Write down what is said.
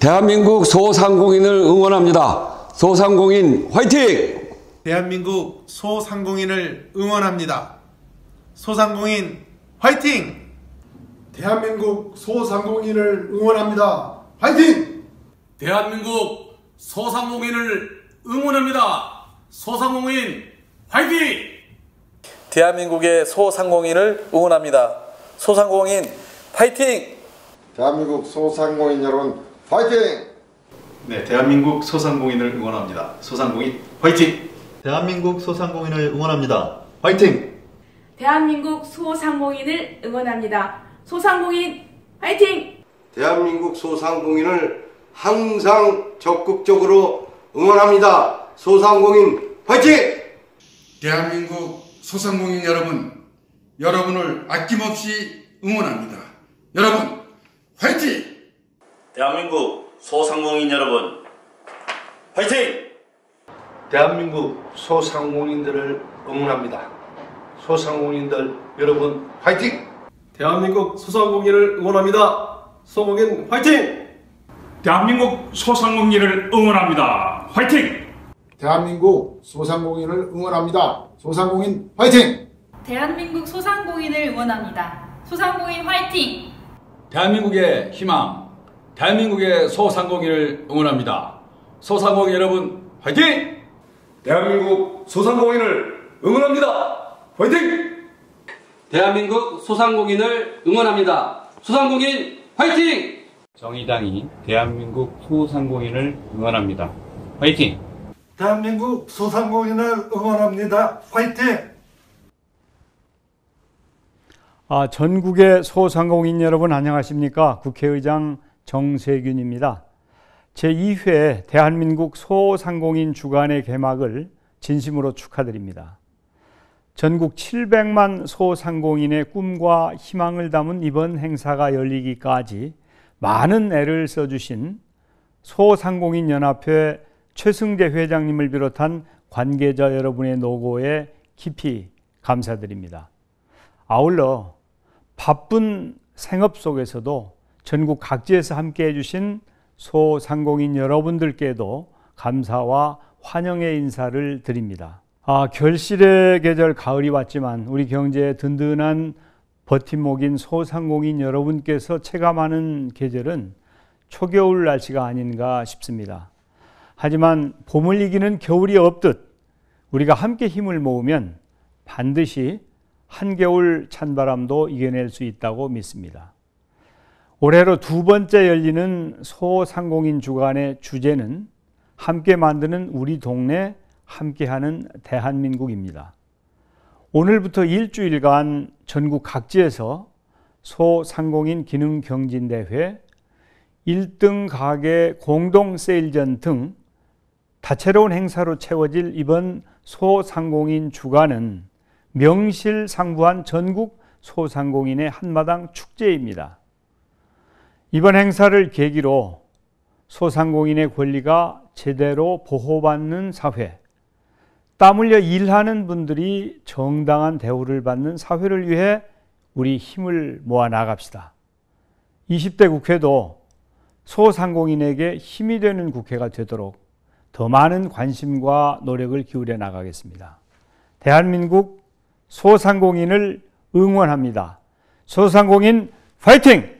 대한민국 소상공인을 응원합니다. 소상공인 화이팅! 대한민국 소상공인을 응원합니다. 소상공인 화이팅! 대한민국 소상공인을 응원합니다. 화이팅! 대한민국 소상공인을 응원합니다. 소상공인 화이팅! 대한민국의 소상공인을 응원합니다. 소상공인 파이팅! 대한민국 소상공인 여러분 파이팅! 네, 대한민국 소상공인을 응원합니다. 소상공인 화이팅! 대한민국 소상공인을 응원합니다. 화이팅! 대한민국 소상공인을 응원합니다. 소상공인 화이팅! 대한민국 소상공인을 항상 적극적으로 응원합니다. 소상공인 화이팅! 대한민국 소상공인 여러분, 여러분을 아낌없이 응원합니다. 여러분, 화이팅! 대한민국 소상공인 여러분, 화이팅! 대한민국 소상공인들을 응원합니다. 소상공인들 여러분 화이팅! 대한민국 소상공인을 응원합니다. 소공인 화이팅! 대한민국 소상공인을 응원합니다. 화이팅! 대한민국 소상공인을 응원합니다. 소상공인 화이팅! 대한민국 소상공인을 응원합니다. 소상공인 화이팅! 대한민국의 희망, 대한민국의 소상공인을 응원합니다. 소상공인 여러분 화이팅! 대한민국 소상공인을 응원합니다. 화이팅! 대한민국 소상공인을 응원합니다. 소상공인 화이팅! 정의당이 대한민국 소상공인을 응원합니다. 화이팅! 대한민국 소상공인을 응원합니다. 화이팅! 아, 전국의 소상공인 여러분 안녕하십니까? 국회의장 정세균입니다. 제2회 대한민국 소상공인 주간의 개막을 진심으로 축하드립니다. 전국 700만 소상공인의 꿈과 희망을 담은 이번 행사가 열리기까지 많은 애를 써주신 소상공인 연합회 최승재 회장님을 비롯한 관계자 여러분의 노고에 깊이 감사드립니다. 아울러 바쁜 생업 속에서도 전국 각지에서 함께 해주신 소상공인 여러분들께도 감사와 환영의 인사를 드립니다. 아, 결실의 계절 가을이 왔지만 우리 경제에 든든한 버팀목인 소상공인 여러분께서 체감하는 계절은 초겨울 날씨가 아닌가 싶습니다. 하지만 봄을 이기는 겨울이 없듯 우리가 함께 힘을 모으면 반드시 한겨울 찬바람도 이겨낼 수 있다고 믿습니다. 올해로 두 번째 열리는 소상공인 주간의 주제는 함께 만드는 우리 동네 함께하는 대한민국입니다. 오늘부터 일주일간 전국 각지에서 소상공인 기능 경진 대회, 1등 가게 공동 세일전 등 다채로운 행사로 채워질 이번 소상공인 주간은 명실상부한 전국 소상공인의 한마당 축제입니다. 이번 행사를 계기로 소상공인의 권리가 제대로 보호받는 사회, 땀 흘려 일하는 분들이 정당한 대우를 받는 사회를 위해 우리 힘을 모아 나갑시다. 20대 국회도 소상공인에게 힘이 되는 국회가 되도록 더 많은 관심과 노력을 기울여 나가겠습니다. 대한민국 소상공인을 응원합니다. 소상공인 파이팅!